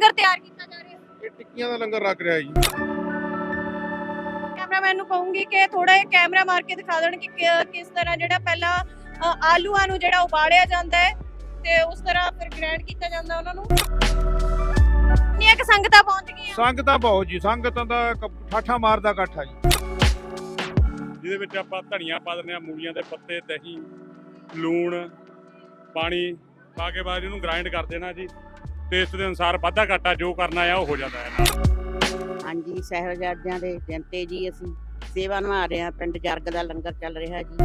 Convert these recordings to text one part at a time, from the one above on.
ਲੰਗਰ ਤਿਆਰ ਕੀਤਾ ਜਾ ਰਿਹਾ। ਇਹ ਟਿੱਕੀਆਂ ਦਾ ਲੰਗਰ ਲੱਗ ਰਿਹਾ ਜੀ। ਕੈਮਰਾਮੈਨ ਨੂੰ ਕਹੂੰਗੀ ਕਿ ਥੋੜਾ ਜਿਹਾ ਕੈਮਰਾ ਮਾਰ ਕੇ ਦਿਖਾ ਦੇਣ ਕਿ ਕਿ- ਕਿਸ ਤਰ੍ਹਾਂ ਜਿਹੜਾ ਪਹਿਲਾਂ ਅ, ਆਲੂਆਂ ਨੂੰ ਜਿਹੜਾ ਉਬਾਲਿਆ ਜਾਂਦਾ ਹੈ ਤੇ ਉਸ ਤਰ੍ਹਾਂ ਫਿਰ ਗ੍ਰਾਈਂਡ ਕੀਤਾ ਜਾਂਦਾ ਉਹਨਾਂ ਨੂੰ। ਕਿੰਨੀਆਂ ਕਿ ਸੰਗਤਾਂ ਪਹੁੰਚ ਗਈਆਂ। ਸੰਗਤਾਂ ਬਹੁਤ ਜੀ ਸੰਗਤਾਂ ਦਾ ਕ- ਠਾਠਾ ਮਾਰਦਾ ਇਕੱਠਾ ਜੀ। ਜਿਹਦੇ ਵਿੱਚ ਆਪਾਂ ਧਨੀਆ ਪਾ ਦਿੰਦੇ ਆ ਮੂਲੀਆਂ ਦੇ ਪੱਤੇ ਦਹੀਂ ਲੂਣ ਪਾਣੀ ਪਾ ਕੇ ਬਾਅਦ ਇਹਨੂੰ ਗ੍ਰਾਈਂਡ ਕਰ ਦੇਣਾ ਜੀ। ਟੇਸਟ ਦੇ ਅਨੁਸਾਰ ਵਾਧਾ ਘਾਟਾ ਜੋ ਕਰਨਾ ਆ ਉਹ ਹੋ ਜਾਂਦਾ ਹੈ। ਹਾਂਜੀ ਸਹਿਬਜ਼ਾਦਿਆਂ ਦੇ ਦਿਨ ਤੇ ਜੀ ਅਸੀਂ ਸੇਵਾ ਨਿਭਾ ਰਹੇ ਹਾਂ। ਪਿੰਡ ਜਰਗ ਦਾ ਲੰਗਰ ਚੱਲ ਰਿਹਾ ਜੀ।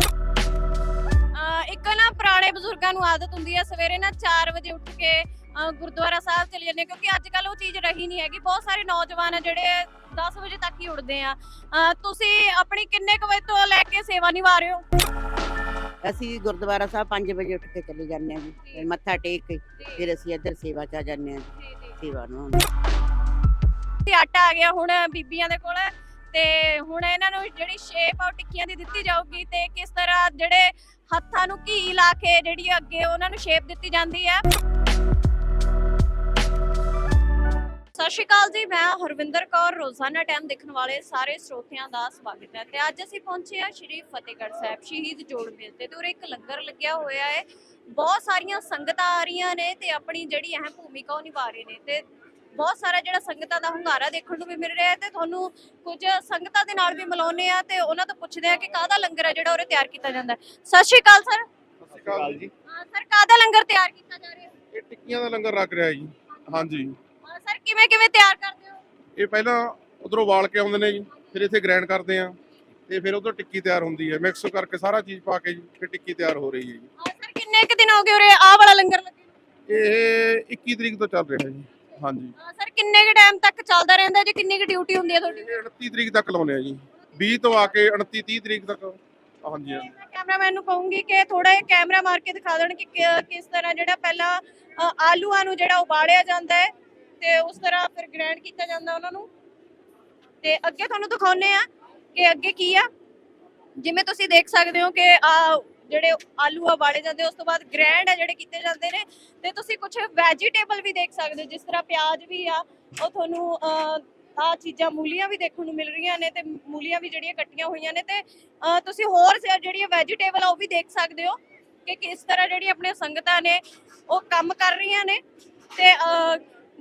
ਅ, ਇੱਕ ਨਾ ਪੁਰਾਣੇ ਬਜ਼ੁਰਗਾਂ ਨੂੰ ਆਦਤ ਹੁੰਦੀ ਹੈ ਸਵੇਰੇ ਨਾ 4 ਵਜੇ ਉੱਠ ਕੇ ਗੁਰਦੁਆਰਾ ਸਾਹਿਬ ਚਲੇ ਜਾਂਦੇ ਕਿਉਂਕਿ ਅੱਜ ਕੱਲ ਉਹ ਚੀਜ਼ ਰਹੀ ਨਹੀਂ ਹੈਗੀ। ਬਹੁਤ ਸਾਰੇ ਨੌਜਵਾਨ ਆ ਜਿਹੜੇ 10 ਵਜੇ ਤੱਕ ਹੀ ਉੱਠਦੇ ਆ। ਤੁਸੀਂ ਆਪਣੀ ਕਿੰਨੇ ਕੁ ਵਜੇ ਤੋਂ ਲੈ ਕੇ ਸੇਵਾ ਨਿਭਾ ਰਹੇ ਹੋ? ਅਸੀਂ ਗੁਰਦੁਆਰਾ ਸਾਹਿਬ 5 ਵਜੇ ਉੱਠ ਕੇ ਚਲੇ ਜਾਂਦੇ ਹਾਂ ਜੀ। ਫਿਰ ਮੱਥਾ ਟੇਕ ਕੇ ਫਿਰ ਅਸੀਂ ਇੱਧਰ ਸੇਵਾ 'ਚ ਆ ਜਾਂਦੇ ਹਾਂ ਜੀ। ਸੇਵਾ ਨੂੰ ਤੇ ਆਟਾ ਆ ਗਿਆ ਹੁਣ ਬੀਬੀਆਂ ਦੇ ਕੋਲ। ਤੇ ਹੁਣ ਇਹਨਾਂ ਨੂੰ ਜਿਹੜੀ ਸ਼ੇਪ ਆ ਉਹ ਟਿੱਕੀਆਂ ਦੀ ਦਿੱਤੀ ਜਾਊਗੀ ਤੇ ਕਿਸ ਤਰ੍ਹਾਂ ਜਿਹੜੇ ਹੱਥਾਂ ਨੂੰ ਘੀ ਲਾ ਕੇ ਜਿਹੜੀ ਅੱਗੇ ਉਹਨਾਂ ਨੂੰ ਸ਼ੇਪ ਦਿੱਤੀ ਜਾਂਦੀ ਹੈ ਸਤਿ ਸ਼੍ਰੀ ਅਕਾਲ ਜੀ ਮੈਂ ਹਰਵਿੰਦਰ ਕੌਰ ਰੋਜ਼ਾਨਾ ਟਾਈਮ ਦੇਖਣ ਵਾਲੇ ਸਾਰੇ ਸਰੋਤਿਆਂ ਦਾ ਸਵਾਗਤ ਹੈ ਤੇ ਅੱਜ ਅਸੀਂ ਪਹੁੰਚੇ ਹਾਂ ਸ਼੍ਰੀ ਫਤਿਹਗੜ੍ਹ ਸਾਹਿਬ ਸ਼ਹੀਦ ਜੋੜ ਮੇਲ ਤੇ ਉਰੇ ਇੱਕ ਲੰਗਰ ਲੱਗਿਆ ਹੋਇਆ ਹੈ। ਬਹੁਤ ਸਾਰੀਆਂ ਸੰਗਤਾਂ ਆ ਰਹੀਆਂ ਨੇ ਤੇ ਆਪਣੀ ਜਿਹੜੀ ਅਹਿਮ ਭੂਮਿਕਾ ਉਹ ਨਿਭਾ ਰਹੇ ਨੇ ਤੇ ਬਹੁਤ ਸਾਰਾ ਜਿਹੜਾ ਸੰਗਤਾਂ ਦਾ ਹੁੰਗਾਰਾ ਦੇਖਣ ਨੂੰ ਵੀ ਮਿਲ ਰਿਹਾ ਹੈ ਤੇ ਤੁਹਾਨੂੰ ਕੁਝ ਸੰਗਤਾਂ ਦੇ ਨਾਲ ਵੀ ਮਿਲਾਉਂਦੇ ਆ ਤੇ ਉਹਨਾਂ ਤੋਂ ਪੁੱਛਦੇ ਆ ਕਿ ਕਾਹਦਾ ਲੰਗਰ ਹੈ ਜਿਹੜਾ ਉਰੇ ਤਿਆਰ ਕੀਤਾ ਜਾਂਦਾ ਹੈ। ਸਤਿ ਸ਼੍ਰੀ ਅਕਾਲ ਸਰ। ਸਤਿ ਸ਼੍ਰੀ ਅਕਾਲ ਜੀ। ਸਰ ਕਾਹਦਾ ਲੰਗਰ ਤਿਆਰ ਕੀਤਾ ਜਾ ਰਿਹਾ ਹੈ? ਇਹ ਟਿੱਕੀਆਂ ਦਾ ਲੰਗਰ ਲੱਗ ਰਿਹਾ ਜੀ। ਹਾਂਜੀ। ਕਿਵੇਂ ਕਿਵੇਂ ਤਿਆਰ ਕਰਦੇ ਹੋ? ਇਹ ਪਹਿਲਾਂ ਉਧਰੋਂ ਵਾਲ ਕੇ ਆਉਂਦੇ ਨੇ ਜੀ ਫਿਰ ਇੱਥੇ ਗ੍ਰਾਈਂਡ ਕਰਦੇ ਆ ਤੇ ਫਿਰ ਉਧਰ ਟਿੱਕੀ ਤਿਆਰ ਹੁੰਦੀ ਹੈ ਮਿਕਸ ਕਰਕੇ ਸਾਰਾ ਚੀਜ਼ ਪਾ ਕੇ ਜੀ ਫਿਰ ਟਿੱਕੀ ਤਿਆਰ ਹੋ ਰਹੀ ਹੈ ਜੀ। ਸਰ ਕਿੰਨੇ ਕੁ ਦਿਨ ਹੋ ਗਏ ਉਰੇ ਆਹ ਵਾਲਾ ਲੰਗਰ ਲੱਗੇ ਨੂੰ? ਇਹ 21 ਤਰੀਕ ਤੋਂ ਚੱਲ ਰਿਹਾ ਜੀ ਹਾਂਜੀ। ਅਹ ਸਰ ਕਿੰਨੇ ਕੁ ਟਾਈਮ ਤੱਕ ਚੱਲਦਾ ਰਹਿੰਦਾ ਜੀ ਕਿੰਨੀ ਕੁ ਡਿਊਟੀ ਹੁੰਦੀ ਹੈ ਤੁਹਾਡੀ? ਇਹ 29 ਤਰੀਕ ਤੱਕ ਲਾਉਨੇ ਆ ਜੀ 20 ਤੋਂ ਆ ਕੇ 29 30 ਤਰੀਕ ਤੱਕ ਹਾਂਜੀ ਹਾਂਜੀ। ਮੈਂ ਕੈਮਰਾਮੈਨ ਨੂੰ ਕਹੂੰਗੀ ਕਿ ਥੋੜਾ ਜਿਹਾ ਕੈਮਰਾ ਮਾਰ ਕੇ ਦਿਖਾ ਦੇਣ ਕਿ ਕਿ- ਕਿਸ ਤਰ੍ਹਾਂ ਜਿਹੜਾ ਪਹਿਲਾਂ ਅ, ਆਲੂਆਂ ਨੂੰ ਜਿਹੜਾ ਉਬਾਲਿਆ ਜਾਂਦਾ ਹੈ ਤੇ ਉਸ ਤਰ੍ਹਾਂ ਫਿਰ ਗ੍ਰਾਈਂਡ ਕੀਤਾ ਜਾਂਦਾ ਉਹਨਾਂ ਨੂੰ। ਤੇ ਅੱਗੇ ਤੁਹਾਨੂੰ ਦਿਖਾਉਨੇ ਆ ਕਿ ਅੱਗੇ ਕੀ ਆ। ਜਿਵੇਂ ਤੁਸੀਂ ਦੇਖ ਸਕਦੇ ਹੋ ਕਿ ਆ ਜਿਹੜੇ ਆਲੂ ਆ ਉਬਾਲੇ ਜਾਂਦੇ, ਉਸ ਤੋਂ ਬਾਅਦ ਗ੍ਰਾਈਂਡ ਆ ਜਿਹੜੇ ਕੀਤੇ ਜਾਂਦੇ ਨੇ। ਤੇ ਤੁਸੀਂ ਕੁਝ ਵੈਜੀਟੇਬਲ ਵੀ ਦੇਖ ਸਕਦੇ ਹੋ, ਜਿਸ ਤਰ੍ਹਾਂ ਪਿਆਜ਼ ਵੀ ਆ, ਉਹ ਤੁਹਾਨੂੰ ਆ ਚੀਜ਼ਾਂ ਮੂਲੀਆਂ ਵੀ ਦੇਖਣ ਨੂੰ ਮਿਲ ਰਹੀਆਂ ਨੇ ਤੇ ਮੂਲੀਆਂ ਵੀ ਜਿਹੜੀਆਂ ਕੱਟੀਆਂ ਹੋਈਆਂ ਨੇ ਤੇ ਤੁਸੀਂ ਹੋਰ ਜਿਹੜੀਆਂ ਵੈਜੀਟੇਬਲ ਆ ਉਹ ਵੀ ਦੇਖ ਸਕਦੇ ਹੋ ਕਿ ਕਿਸ ਤਰ੍ਹਾਂ ਜਿਹੜੀ ਆਪਣੀਆਂ ਸੰਗਤਾਂ ਨੇ ਉਹ ਕੰਮ ਕਰ ਰਹੀਆਂ ਨੇ। ਤੇ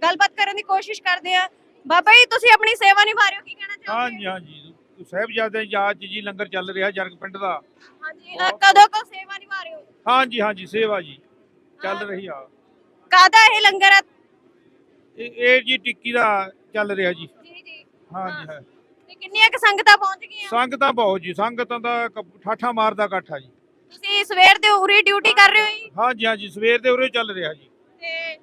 ਗੱਲਬਾਤ ਕਰਨ ਦੀ ਕੋਸ਼ਿਸ਼ ਕਰਦੇ ਆ। ਬਾਬਾ ਜੀ ਤੁਸੀਂ ਆਪਣੀ ਸੇਵਾ ਨਿਭਾ ਰਹੇ ਹੋ ਕੀ ਕਹਿਣਾ ਚਾਹੋਗੇ? ਹਾਂਜੀ ਹਾਂਜੀ। ਸਾਹਿਬਜ਼ਾਦੇ ਯਾਦ 'ਚ ਜੀ ਲੰਗਰ ਚੱਲ ਰਿਹਾ ਜਰਗ ਪਿੰਡ ਦਾ। ਹਾਂਜੀ ਅਹ, ਕਦੋਂ ਕੋ ਸੇਵਾ ਨਿਭਾ ਰਹੇ ਹੋ ਹਾਂਜੀ ਹਾਂਜੀ ਸੇਵਾ ਜੀ ਚੱਲ ਰਹੀ ਆ। ਕਾਹਦਾ ਇਹ ਲੰਗਰ ਆ? ਇਹ ਇਹ ਜੀ ਟਿੱਕੀ ਦਾ ਚੱਲ ਰਿਹਾ ਜੀ। ਜੀ ਜੀ। ਹਾਂਜੀ ਹਾਂ। ਤੇ ਕਿੰਨੀਆਂ ਕੁ ਸੰਗਤਾਂ ਪਹੁੰਚ ਗਈਆਂ? ਸੰਗਤਾਂ ਬਹੁਤ ਜੀ ਸੰਗਤਾਂ ਦਾ ਕ- ਠਾਠਾ ਮਾਰਦਾ ਇਕੱਠਾ ਜੀ। ਤੁਸੀਂ ਸਵੇਰ ਦੇ ਉਰੀ ਡਿਊਟੀ ਕਰ ਰਹੇ ਹੋ ਜੀ? ਹਾਂਜੀ ਹਾਂਜੀ ਸਵੇਰ ਦੇ ਉਰੇ ਚੱਲ ਰਿਹਾ ਜੀ। ਤੇ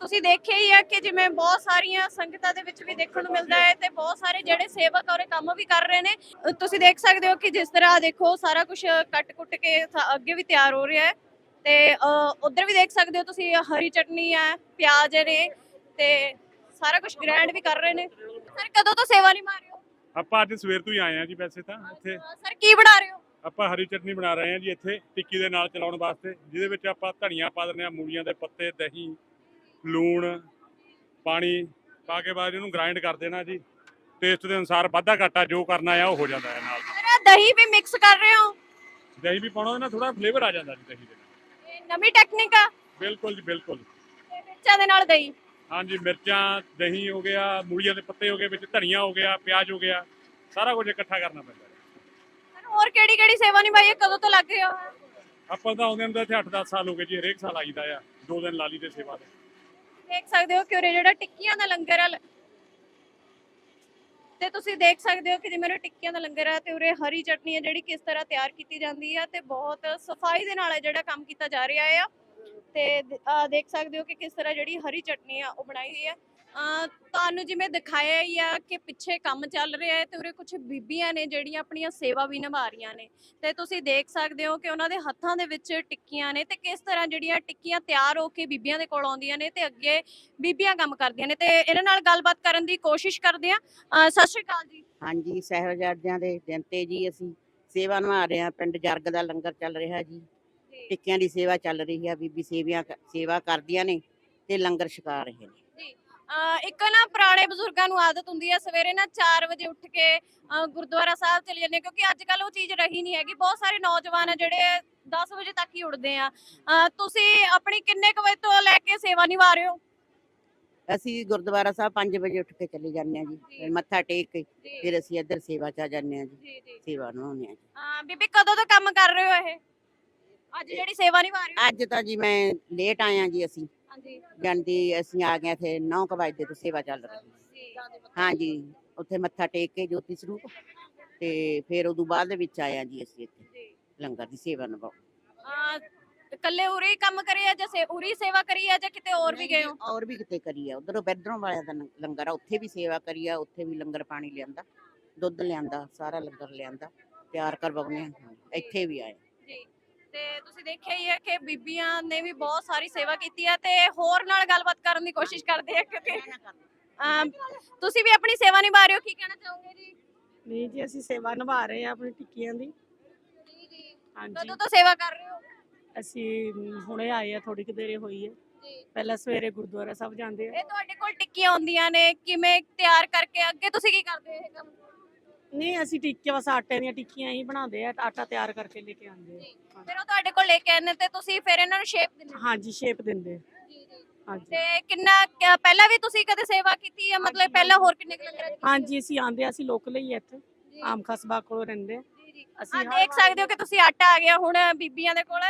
ਤੁਸੀਂ ਦੇਖਿਆ ਹੀ ਆ ਕਿ ਜਿਵੇਂ ਬਹੁਤ ਸਾਰੀਆਂ ਸੰਗਤਾਂ ਦੇ ਵਿੱਚ ਵੀ ਦੇਖਣ ਨੂੰ ਮਿਲਦਾ ਹੈ ਤੇ ਬਹੁਤ ਸਾਰੇ ਜਿਹੜੇ ਸੇਵਕ ਔਰ ਕੰਮ ਵੀ ਕਰ ਰਹੇ ਨੇ। ਤੁਸੀਂ ਦੇਖ ਸਕਦੇ ਹੋ ਕਿ ਜਿਸ ਤਰ੍ਹਾਂ ਦੇਖੋ ਸਾਰਾ ਕੁਝ ਕੱਟ-ਕੁੱਟ ਕੇ ਅੱਗੇ ਵੀ ਤਿਆਰ ਹੋ ਰਿਹਾ ਹੈ ਤੇ ਉਧਰ ਵੀ ਦੇਖ ਸਕਦੇ ਹੋ ਤੁਸੀਂ ਹਰੀ ਚਟਨੀ ਹੈ ਪਿਆਜ਼ ਨੇ ਤੇ ਸਾਰਾ ਕੁਝ ਗ੍ਰੈਂਡ ਵੀ ਕਰ ਰਹੇ ਨੇ। ਸਰ ਕਦੋਂ ਤੋਂ ਸੇਵਾ ਨਹੀਂ ਮਾਰ ਰਹੇ ਹੋ? ਆਪਾਂ ਅੱਜ ਸਵੇਰ ਤੋਂ ਹੀ ਆਏ ਆ ਜੀ ਵੈਸੇ ਤਾਂ ਇੱਥੇ। ਸਰ ਕੀ ਬਣਾ ਰਹੇ ਹੋ? ਆਪਾਂ ਹਰੀ ਚਟਨੀ ਬਣਾ ਰਹੇ ਆ ਜੀ ਇੱਥੇ ਟਿੱਕੀ ਦੇ ਨਾਲ ਚਲਾਉਣ ਵਾਸਤੇ ਜਿਹਦੇ ਵਿੱਚ ਆਪਾਂ ਧਨੀਆ ਪਾ ਦਿੰਦੇ ਆ ਮੂਲੀਆਂ ਦੇ ਪੱਤੇ ਦਹੀਂ ਲੂਣ ਪਾਣੀ ਪਾ ਕੇ ਬਾਅਦ ਇਹਨੂੰ ਗ੍ਰਾਈਂਡ ਕਰ ਦੇਣਾ ਜੀ। ਟੇਸਟ ਦੇ ਅਨੁਸਾਰ ਵਾਧਾ ਘਾਟਾ ਜੋ ਕਰਨਾ ਆ ਉਹ ਹੋ ਜਾਂਦਾ ਹੈ ਨਾਲ। ਸਰ ਦਹੀਂ ਵੀ ਮਿਕਸ ਕਰ ਰਹੇ ਹੋ? ਦਹੀਂ ਵੀ ਪਾਉਣਾ ਨਾਲ ਥੋੜਾ ਫਲੇਵਰ ਆ ਜਾਂਦਾ ਜੀ ਦਹੀਂ ਦੇ ਨਾਲ। ਇਹ ਨਵੀਂ ਟੈਕਨੀਕ ਆ? ਬਿਲਕੁਲ ਜੀ ਬਿਲਕੁਲ। ਤੇ ਮਿਰਚਾਂ ਦੇ ਨਾਲ ਦਹੀਂ? ਹਾਂਜੀ ਮਿਰਚਾਂ ਦਹੀਂ ਹੋ ਗਿਆ ਮੂਲੀਆਂ ਦੇ ਪੱਤੇ ਹੋ ਗਏ ਵਿੱਚ ਧਨੀਆ ਹੋ ਗਿਆ ਪਿਆਜ਼ ਹੋ ਗਿਆ ਸਾਰਾ ਕੁਝ ਇਕੱਠਾ ਕਰਨਾ ਪੈਂਦਾ ਹੈ ਸਰ ਹੋਰ ਕਿਹੜੀ ਕਿਹੜੀ ਸੇਵਾ ਨਿਭਾਈ ਹੈ? ਕਦੋਂ ਤੋਂ ਲੱਗ ਰਹੇ ਹੋ? ਆਪਾਂ ਤਾਂ ਆਉਂਦੇ ਨੂੰ ਤਾਂ ਇੱਥੇ 8-10 ਸਾਲ ਹੋ ਗਏ ਜੀ ਹਰੇਕ ਸਾਲ ਆਈਦਾ ਆ ਦੋ ਦਿਨ ਲਾਲੀ ਦੇ ਸੇਵਾ ਦੇ ਦੇਖ ਸਕਦੇ ਹੋ ਕਿ ਉਰੇ ਜਿਹੜਾ ਟਿੱਕੀਆਂ ਦਾ ਲੰਗਰ ਆ ਤੇ ਤੁਸੀਂ ਦੇਖ ਸਕਦੇ ਹੋ ਕਿ ਜਿਵੇਂ ਉਰੇ ਟਿੱਕੀਆਂ ਦਾ ਲੰਗਰ ਆ ਤੇ ਉਰੇ ਹਰੀ ਚਟਨੀ ਆ ਜਿਹੜੀ ਕਿਸ ਤਰ੍ਹਾਂ ਤਿਆਰ ਕੀਤੀ ਜਾਂਦੀ ਆ ਤੇ ਬਹੁਤ ਸਫ਼ਾਈ ਦੇ ਨਾਲ ਇਹ ਜਿਹੜਾ ਕੰਮ ਕੀਤਾ ਜਾ ਰਿਹਾ ਆ। ਤੇ ਦੇਖ ਸਕਦੇ ਹੋ ਕਿ ਕਿਸ ਤਰ੍ਹਾਂ ਜਿਹੜੀ ਹਰੀ ਚਟਨੀ ਆ ਉਹ ਬਣਾਈ ਹੋਈ ਆ। ਤੁਹਾਨੂੰ ਜਿਵੇਂ ਦਿਖਾਇਆ ਹੀ ਆ ਕਿ ਪਿੱਛੇ ਕੰਮ ਚੱਲ ਰਿਹਾ ਹੈ ਤੇ ਉਰੇ ਕੁਝ ਬੀਬੀਆਂ ਨੇ ਜਿਹੜੀਆਂ ਆਪਣੀਆਂ ਸੇਵਾ ਵੀ ਨਿਭਾ ਰਹੀਆਂ ਨੇ। ਤੇ ਤੁਸੀਂ ਦੇਖ ਸਕਦੇ ਹੋ ਕਿ ਉਹਨਾਂ ਦੇ ਹੱਥਾਂ ਦੇ ਵਿੱਚ ਟਿੱਕੀਆਂ ਨੇ ਤੇ ਕਿਸ ਤਰ੍ਹਾਂ ਜਿਹੜੀਆਂ ਟਿੱਕੀਆਂ ਤਿਆਰ ਹੋ ਕੇ ਬੀਬੀਆਂ ਦੇ ਕੋਲ ਆਉਂਦੀਆਂ ਨੇ ਤੇ ਅੱਗੇ ਬੀਬੀਆਂ ਕੰਮ ਕਰਦੀਆਂ ਨੇ। ਤੇ ਇਹਨਾਂ ਨਾਲ ਗੱਲਬਾਤ ਕਰਨ ਦੀ ਕੋਸ਼ਿਸ਼ ਕਰਦੇ ਆ ਸਤਿ ਸ਼੍ਰੀ ਅਕਾਲ ਜੀ। ਹਾਂਜੀ ਸਹਿਬਜ਼ਾਦਿਆਂ ਦੇ ਦਿਨ ਤੇ ਜੀ ਅਸੀਂ ਸੇਵਾ ਨਿਭਾ ਰਹੇ ਹਾਂ। ਪਿੰਡ ਜਰਗ ਦਾ ਲੰਗਰ ਚੱਲ ਰਿਹਾ ਜੀ। ਟਿੱਕਿਆਂ ਦੀ ਸੇਵਾ ਚੱਲ ਰਹੀ ਆ। ਬੀਬੀ ਸੇਵੀਆਂ ਸੇਵਾ ਕਰਦੀਆਂ ਨੇ ਤੇ ਲੰਗਰ ਛਕਾ ਰਹੇ ਨੇ। ਅਹ ਇੱਕ ਨਾ ਪੁਰਾਣੇ ਬਜ਼ੁਰਗਾਂ ਨੂੰ ਆਦਤ ਹੁੰਦੀ ਹੈ ਸਵੇਰੇ ਨਾ 4 ਵਜੇ ਉੱਠ ਕੇ ਅਹ ਗੁਰਦੁਆਰਾ ਸਾਹਿਬ ਚਲੇ ਜਾਂਦੇ ਆ, ਕਿਉਂਕਿ ਅੱਜ ਕੱਲ ਉਹ ਚੀਜ਼ ਰਹੀ ਨਹੀਂ ਹੈਗੀ। ਬਹੁਤ ਸਾਰੇ ਨੌਜਵਾਨ ਆ ਜਿਹੜੇ 10 ਵਜੇ ਤੱਕ ਹੀ ਉੱਠਦੇ ਆ। ਅਹ ਤੁਸੀਂ ਆਪਣੀ ਕਿੰਨੇ ਕੁ ਵਜੇ ਤੋਂ ਲੈ ਕੇ ਸੇਵਾ ਨਿਭਾ ਰਹੇ ਹੋ? ਅਸੀਂ ਗੁਰਦੁਆਰਾ ਸਾਹਿਬ 5 ਵਜੇ ਉੱਠ ਕੇ ਚਲੇ ਜਾਂਦੇ ਹਾਂ ਜੀ। ਫਿਰ ਮੱਥਾ ਟੇਕ ਕੇ ਫਿਰ ਅਸੀਂ ਇੱਧਰ ਸੇਵਾ 'ਚ ਆ ਜਾਂਦੇ ਹਾਂ ਜੀ। ਜੀ ਜੀ। ਸੇਵਾ ਨਿਭਾਉਂਦੇ ਹਾਂ ਜੀ। ਹਾਂ ਬੀਬੀ ਕਦੋਂ ਤੋਂ ਕੰਮ ਕਰ ਰਹੇ ਹੋ ਇਹ? ਅੱਜ ਜਿਹੜੀ ਸੇਵਾ ਨਿਭਾ ਰਹੇ ਹੋ? ਅੱਜ ਤਾਂ ਜੀ ਮੈਂ ਲੇਟ ਆਇਆ ਜੀ ਅਸੀਂ। ਹਾਂਜੀ। ਜਾਂਦੀ ਅਸੀਂ ਆ ਗਏ ਥੇ 9 ਵਜੇ ਤੋਂ ਸੇਵਾ ਚੱਲ ਰਹੀ ਜੀ ਹਾਂਜੀ ਉੱਥੇ ਮੱਥਾ ਟੇਕ ਕੇ ਜੋਤੀ ਸਰੂਪ ਤੇ ਫਿਰ ਉਦੋਂ ਬਾਅਦ ਦੇ ਵਿੱਚ ਆਇਆ ਜੀ ਅਸੀਂ ਇੱਥੇ ਲੰਗਰ ਦੀ ਸੇਵਾ ਨਿਭਾਉ ਅਹ ਇਕੱਲੇ ਉਰੇ ਹੀ ਕੰਮ ਕਰੀ ਆ ਜਾਂ ਸੇ ਉਰੀ ਸੇਵਾ ਕਰੀ ਆ ਜਾਂ ਕਿਤੇ ਹੋਰ ਵੀ ਗਏ ਹੋ? ਔਰ ਵੀ ਕਿਤੇ ਕਰੀ ਆ ਉਧਰੋਂ ਬੈਦਰੋਂ ਵਾਲਿਆਂ ਦਾ ਲੰ- ਲੰਗਰ ਆ ਉੱਥੇ ਵੀ ਸੇਵਾ ਕਰੀ ਆ ਉੱਥੇ ਵੀ ਲੰਗਰ ਪਾਣੀ ਲਿਆਂਦਾ ਦੁੱਧ ਲਿਆਂਦਾ ਸਾਰਾ ਲੰਗਰ ਲਿਆਂਦਾ ਤਿਆਰ ਕਰਵਾਉਨੇ ਆ। ਇੱਥੇ ਵੀ ਆਏ। ਜੀ। ਤੇ ਤੁਸੀਂ ਦੇਖਿਆ ਹੀ ਹੈ ਕਿ ਬੀਬੀਆਂ ਨੇ ਵੀ ਬਹੁਤ ਸਾਰੀ ਸੇਵਾ ਕੀਤੀ ਹੈ ਤੇ ਹੋਰ ਨਾਲ ਗੱਲਬਾਤ ਕਰਨ ਦੀ ਕੋਸ਼ਿਸ਼ ਕਰਦੇ ਆ ਕਿਉਂਕਿ ਅਮ, ਤੁਸੀਂ ਵੀ ਆਪਣੀ ਸੇਵਾ ਨਿਭਾ ਰਹੇ ਹੋ ਕੀ ਕਹਿਣਾ ਚਾਹੋਗੇ ਜੀ? ਨਹੀਂ ਜੀ ਅਸੀਂ ਸੇਵਾ ਨਿਭਾ ਰਹੇ ਆ ਆਪਣੀ ਟਿੱਕੀਆਂ ਦੀ। ਜੀ ਜੀ। ਹਾਂਜੀ। ਕਦੋਂ ਤੋਂ ਸੇਵਾ ਕਰ ਰਹੇ ਹੋ? ਅਸੀਂ ਮ, ਹੁਣੇ ਆਏ ਆ ਥੋੜੀ ਕੁ ਦੇਰੇ ਹੋਈ ਹੈ। ਜੀ। ਪਹਿਲਾਂ ਸਵੇਰੇ ਗੁਰਦੁਆਰਾ ਸਾਹਿਬ ਜਾਂਦੇ ਆ। ਇਹ ਤੁਹਾਡੇ ਕੋਲ ਟਿੱਕੀਆਂ ਹੁੰਦੀਆਂ ਨੇ ਕਿਵੇਂ ਤਿਆਰ ਕਰਕੇ ਅੱਗੇ ਤੁਸੀਂ ਕੀ ਕਰਦੇ ਹੋ ਇਹ ਕੰਮ? ਨਹੀਂ ਅਸੀਂ ਟਿੱਕੀਆਂ ਬਸ ਆਟੇ ਦੀਆਂ ਟਿੱਕੀਆਂ ਹੀ ਬਣਾਉਂਦੇ ਆ ਆਟਾ ਤਿਆਰ ਕਰਕੇ ਲੈ ਕੇ ਆਉਂਦੇ। ਆ। ਫਿਰ ਉਹ ਤੁਹਾਡੇ ਕੋਲ ਲੈ ਕੇ ਆਉਂਦੇ ਤੇ ਤੁਸੀਂ ਫਿਰ ਇਹਨਾਂ ਨੂੰ ਸ਼ੇਪ ਦਿੰਦੇ ਹੋ? ਹਾਂਜੀ ਸ਼ੇਪ ਦਿੰਦੇ ਆ। ਹਾਂਜੀ। ਤੇ ਕਿੰਨਾ ਪਹਿਲਾਂ ਵੀ ਤੁਸੀਂ ਕਦੇ ਸੇਵਾ ਕੀਤੀ ਹੈ ਮਤਲਬ ਪਹਿਲਾਂ ਹੋਰ ਕਿੰਨੇ ਕੁ ਲੰਗਰਾਂ ਹਾਂਜੀ ਅਸੀਂ ਆਂਦੇ ਅਸੀਂ ਲੋਕਲ ਹੀ ਆ ਇੱਥੇ। ਆਮ ਖਸਬਾ ਕੋਲ ਰਹਿੰਦੇ ਆ। ਅਸੀਂ ਆ ਹਰ ਦੇਖ ਵਾਰ- ਸਕਦੇ ਹੋ ਕਿ ਤੁਸੀਂ ਆਟਾ ਆ ਗਿਆ ਹੁਣ ਬੀਬੀਆਂ ਦੇ ਕੋਲ।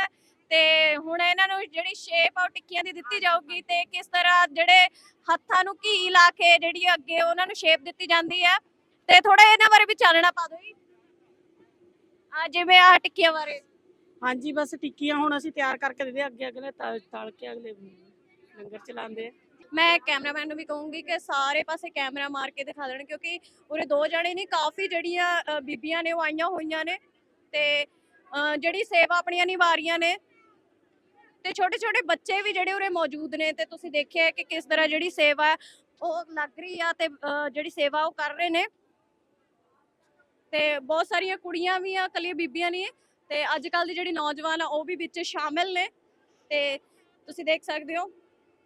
ਤੇ ਹੁਣ ਇਹਨਾਂ ਨੂੰ ਜਿਹੜੀ ਸ਼ੇਪ ਆ ਉਹ ਟਿੱਕੀਆਂ ਦੀ ਦਿੱਤੀ ਜਾਊਗੀ ਤੇ ਕਿਸ ਤਰ੍ਹਾਂ ਜਿਹੜੇ ਹੱਥਾਂ ਨੂੰ ਘੀ ਲਾ ਕੇ ਜਿਹੜੀ ਅੱਗੇ ਉਹਨਾਂ ਨੂੰ ਸ਼ੇਪ ਦਿੱਤੀ ਜਾਂਦੀ ਹੈ ਤੇ ਥੋੜਾ ਇਹਨਾਂ ਬਾਰੇ ਵੀ ਚਾਨਣਾ ਪਾ ਦਿਓ ਜੀ। ਆ ਜਿਵੇਂ ਆ ਟਿੱਕੀਆਂ ਬਾਰੇ। ਹਾਂਜੀ ਬਸ ਟਿੱਕੀਆਂ ਹੁਣ ਅਸੀਂ ਤਿਆਰ ਕਰਕੇ ਦਿੰਦੇ ਅੱਗੇ ਅਗਲੇ ਤਲ ਤਲ ਕੇ ਅਗਲੇ ਲੰਗਰ ਚਲਾਉਂਦੇ ਆ। ਮੈਂ ਕੈਮਰਾਮੈਨ ਨੂੰ ਵੀ ਕਹੂੰਗੀ ਕਿ ਸਾਰੇ ਪਾਸੇ ਕੈਮਰਾ ਮਾਰ ਕੇ ਦਿਖਾ ਦੇਣ ਕਿਉਂਕਿ ਉਰੇ ਦੋ ਜਣੇ ਨਹੀਂ ਕਾਫੀ ਜਿਹੜੀਆਂ ਅ, ਬੀਬੀਆਂ ਨੇ ਉਹ ਆਈਆਂ ਹੋਈਆਂ ਨੇ। ਤੇ ਅ, ਜਿਹੜੀ ਸੇਵਾ ਆਪਣੀਆਂ ਨਿਭਾ ਰਹੀਆਂ ਨੇ। ਤੇ ਛੋਟੇ ਛੋਟੇ ਬੱਚੇ ਵੀ ਜਿਹੜੇ ਉਰੇ ਮੌਜੂਦ ਨੇ ਤੇ ਤੁਸੀਂ ਦੇਖਿਆ ਕਿ ਕਿਸ ਤਰ੍ਹਾਂ ਜਿਹੜੀ ਸੇਵਾ ਹੈ ਉਹ ਲੱਗ ਰਹੀ ਆ ਤੇ ਅ, ਜਿਹੜੀ ਸੇਵਾ ਉਹ ਕਰ ਰਹੇ ਨੇ। ਤੇ ਬਹੁਤ ਸਾਰੀਆਂ ਕੁੜੀਆਂ ਵੀ ਆ ਕੱਲੀਆਂ ਬੀਬੀਆਂ ਨਹੀਂ। ਤੇ ਅੱਜ ਕੱਲ ਦੀ ਜਿਹੜੀ ਨੌਜਵਾਨ ਆ, ਉਹ ਵੀ ਵਿੱਚ ਸ਼ਾਮਿਲ ਨੇ। ਤੇ ਤੁਸੀਂ ਦੇਖ ਸਕਦੇ ਹੋ।